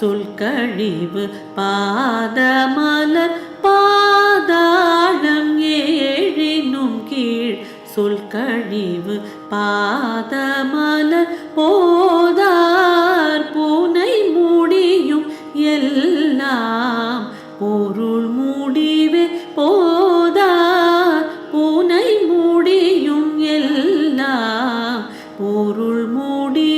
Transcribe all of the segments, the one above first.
சொல்கழிவு பாதமலர் பாதாளம் ஏழினும் கீழ். சொல்கழிவு பாதமலர் போதார் பூனை முடியும் எல்லாம். பொருள் முடிவே போதார் பூனை முடியும் எல்லாம். பொருள் முடி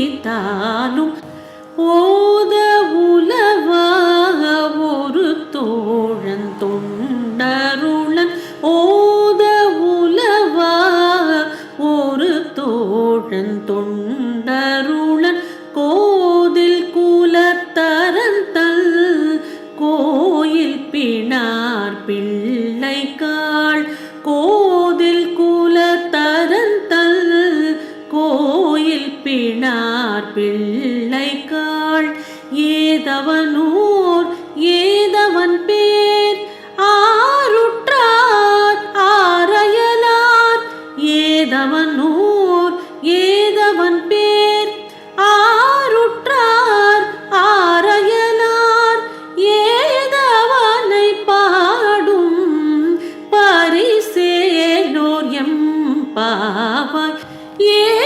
துதித்தாலும் ஓத உலவாக ஒரு தோழன் தொண்டருளன். ஓத உலவாக ஒரு தோழன் தொண்ட பிணார் பிள்ளைக்காள். ஏதவனூர் ஏதவன் பேர். ஆருற்றார் ஆரையலார். ஏதவனூர் ஏதவன் பேர். ஆருற்றார் ஆரையலார். ஏதவனை பாடும் பரிசேலோர் எம் பாவாய். ஏ